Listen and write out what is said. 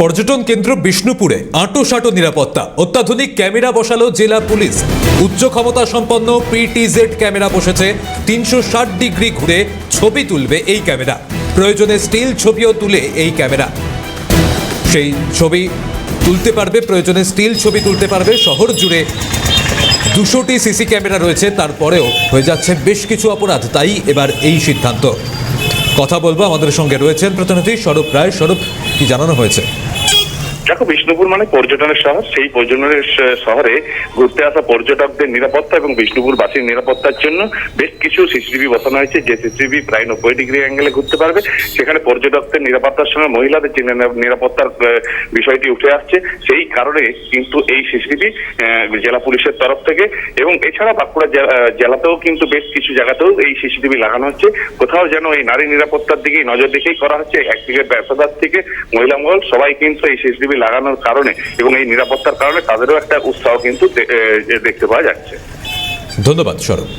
পর্যটন কেন্দ্র বিষ্ণুপুরে আঁটো সাঁটো নিরাপত্তা, অত্যাধুনিক ক্যামেরা বসালো জেলা পুলিশ। উচ্চ ক্ষমতা সম্পন্ন পিটিজেড ক্যামেরা বসেছে, তিনশো ষাট ডিগ্রি ঘুরে ছবি তুলবে এই ক্যামেরা। প্রয়োজনে স্টিল ছবিও তুলে এই ক্যামেরা। সেই ছবি তুলতে পারবে, প্রয়োজনে স্টিল ছবি তুলতে পারবে, শহর জুড়ে দুশোটি সিসি ক্যামেরা রয়েছে, তারপরেও হয়ে যাচ্ছে বেশ কিছু অপরাধ, তাই এবার এই সিদ্ধান্ত। কথা বলব। আমাদের সঙ্গে রয়েছেন প্রতিনিধি স্বরূপ রায়। স্বরূপ কি জানানো হয়েছে? দেখো, বিষ্ণুপুর মানে পর্যটনের শহর। সেই পর্যটনের শহরে ঘুরতে আসা পর্যটকদের নিরাপত্তা এবং বিষ্ণুপুর বাসীর নিরাপত্তার জন্য বেশ কিছু সিসিটিভি বসানো হয়েছে। যে সিসিটিভি প্রায় নব্বই ডিগ্রি অ্যাঙ্গেলে ঘুরতে পারবে। সেখানে পর্যটকদের নিরাপত্তার সঙ্গে মহিলাদের যে নিরাপত্তার বিষয়টি উঠে আসছে, সেই কারণে কিন্তু এই সিসিটিভি জেলা পুলিশের তরফ থেকে এবং এছাড়া বাঁকুড়া জেলাতেও কিন্তু বেশ কিছু জায়গাতেও এই সিসিটিভি লাগানো হচ্ছে। কোথাও যেন এই নারী নিরাপত্তার দিকেই নজর দিকেই করা হচ্ছে। একদিকে ব্যবসাদার থেকে মহিলা মহল, সবাই কিন্তু এই সিসিটিভি লাগানোর কারণে এবং এই নিরাপত্তার কারণে তাদেরও একটা উৎসাহ কিন্তু দেখতে পাওয়া যাচ্ছে। ধন্যবাদ, স্বরূপ।